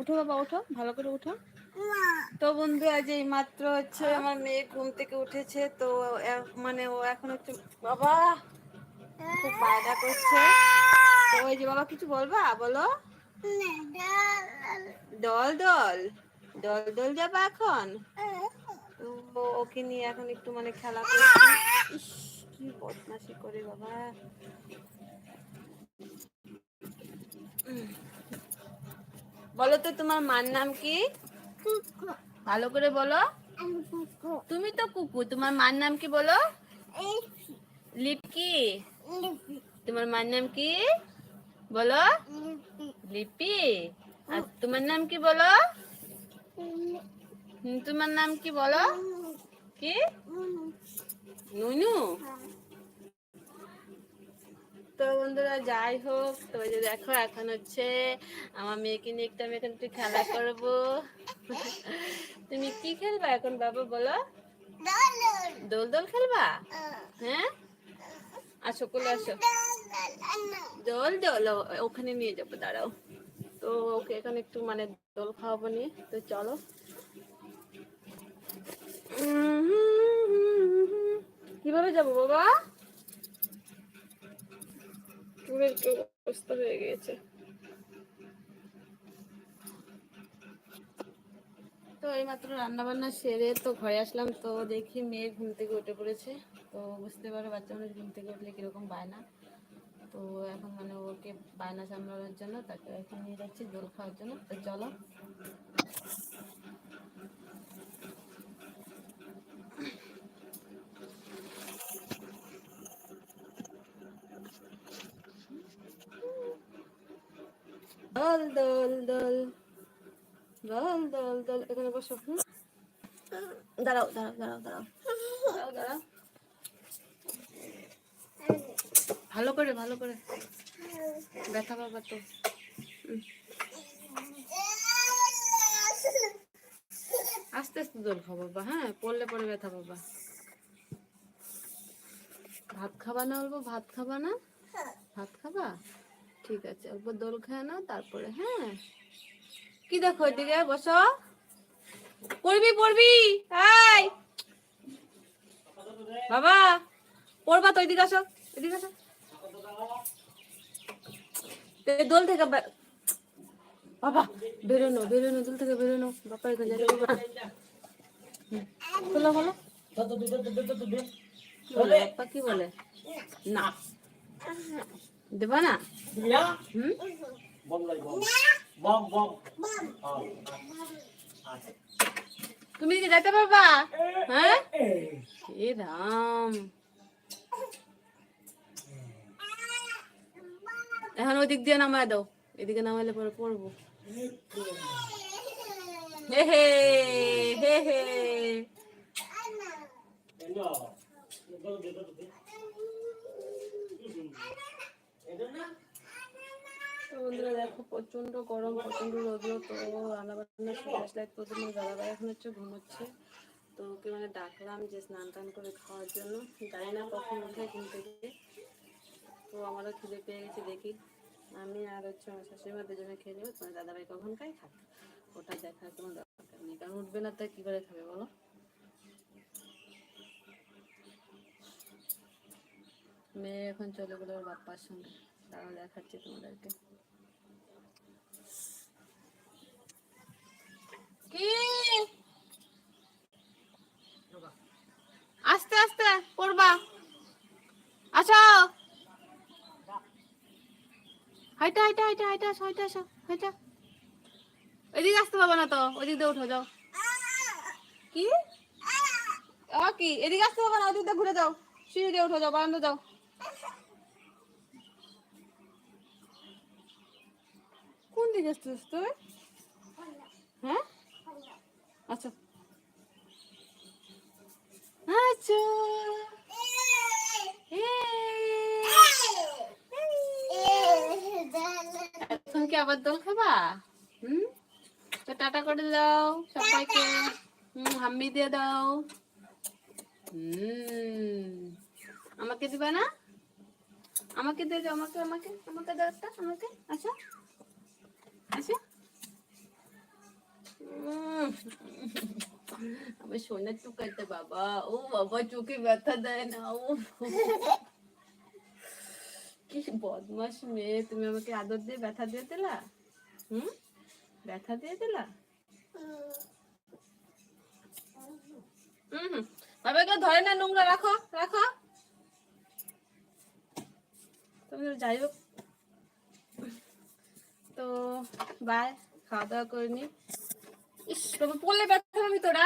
উঠো বাবা উঠো ভালো করে উঠো। তো বন্ধু আজ এই মাত্র হচ্ছে আমার মেয়ে ঘুম থেকে উঠেছে তো মানে ও এখন হচ্ছে বাবা খুব বায়না করছে। তো ওই যে বাবা কিছু বলবা? বলো। দল দল। দল দল যাবা এখন? তো ওকে নিয়ে এখন একটু মানে খেলা করছি। ইস, কি বদমাশি করে বাবা। বলো তো তোমার মার নাম কি? ভালো করে বলো। তুমি তো কুকু তোমার মার নাম কি বলো? লিপকি তোমার মার নাম কি? বলো। লিপি। আর তোমার নাম কি বলো? তোমার নাম কি বলো? কি? নুনু। তো বন্ধুরা, যাই হোক, তো যে দেখো, এখন হচ্ছে আমার মেয়েকে নিয়ে একটু, আমি এখন একটু খেলা করব। তুমি কি খেলবা এখন বাবা, বলো? দোল দোল খেলবা? হ্যাঁ? আসো, কোলে আসো। দোল দোল ওখানে নিয়ে যাব, দাঁড়াও। তো ওকে এখন একটু মানে দোল খাওয়াবো নিয়ে, তো চলো। কীভাবে যাব, বাবা? চুলের কি অবস্থা হয়ে গিয়েছে। তো এইমাত্র রান্না বান্না সেরে তো ঘরে আসলাম, তো দেখি মেয়ে ঘুম থেকে উঠে পড়েছে। তো বুঝতে পারো বাচ্চা মানুষ ঘুম থেকে উঠলে কীরকম বায়না। তো এখন মানে ওকে বায়না সামলানোর জন্য তাকে এখন নিয়ে যাচ্ছি দোল খাওয়ার জন্য। তো চলো। দোল দোল দোল দোল দোল দোল এখানে বসো? দাঁড়াও দাঁড়াও দাঁড়াও দাঁড়াও দাঁড়াও দাঁড়াও ভালো করে ভালো করে। ব্যথা পাবা তো। আস্তে আস্তে দোল খাও বাবা হ্যাঁ? পড়লে পরে ব্যথা পাবা। ভাত খাবা না অল্প? ভাত খাবা না? ভাত খাবা? ঠিক আছে অল্প দোল খায় না তারপরে হ্যাঁ। কি দেখো এদিকে? বসো। পড়বি পড়বি? এই! বাবা পড়বা তো এদিকে আসো এদিকে আসো। দোল থেকে বাবা বেরোনো বেরোনো দোল থেকে বেরোনো বাপা এখানে যাবে বাবা হুম, বলো। বলো বাপ্পা কি বলে? না। দেবা না? হুম? তুমি কি যেতে পারবা? হ্যাঁ? এ রাম। এখন ওই দিক দিয়ে নামায় দাও। এদিকে নামাইলে পরে পড়ব। হে হে হে হে তো বন্ধুরা দেখো প্রচণ্ড গরম প্রচণ্ড রোদ্র তো রান্না বান্না সেরে আসলে তোমার দাদাভাই এখন হচ্ছে ঘুমোচ্ছে। তো ওকে মানে ডাকলাম যে স্নান টান করে খাওয়ার জন্য। জানি না কখন উঠে ঘুম থেকে। তো আমারও খিদে পেয়ে গেছে, দেখি। আমি আর হচ্ছে আমার শাশুড়ি মা দুজনে খেয়ে নেব। তোমার দাদাভাই কখন খাই খাক ওটা দেখার কোনো দরকার নেই। কারণ উঠবে না তাই কী করে খাবে বলো? মেয়ে এখন চলে গেলো ওর বাপ্পার সঙ্গে। তারাও দেখাচ্ছে তোমাদেরকে। আস্তে আস্তে পড়বা আসো। হাইটা হাইটা হাইটা হাইটা, আসো হাইটা আসো, হাইটা। এদিকে আসতে পারবে না তো, ওদিক দিয়ে উঠো, যাও। কি? কি? এদিকে আসতে পারবে না, ওদিক দিয়ে ঘুরে যাও। সিঁড়ি দিয়ে উঠো, যাও বারান্দা যাও। কোন দিকে আসছিস তুই? আচ্ছা। আচ্ছা। এখন কি আবার খাবা? হুম? তো টাটা করে দাও সবাইকে। হুম দিয়ে দাও। আমাকে দিবা না? আমাকে দিয়ে দাও, আমাকে আমাকে আমাকে দাও আমাকে। আচ্ছা আচ্ছা আমার সোনার টুকাইতে বাবা। ও বাবা, চোখে ব্যথা দেয় না, ও কি বদমাস মেয়ে, তুমি আমাকে আদর দিয়ে ব্যথা দিয়ে দিলা? হুম? ব্যথা দিয়ে দিলা? হুম। বাবাকে ধরে না, নোংরা রাখো রাখো। তুমি যাই হোক। তো বাই খাওয়া দাওয়া করে নি। ইস বাবা পড়লে ব্যথা আমি তোরা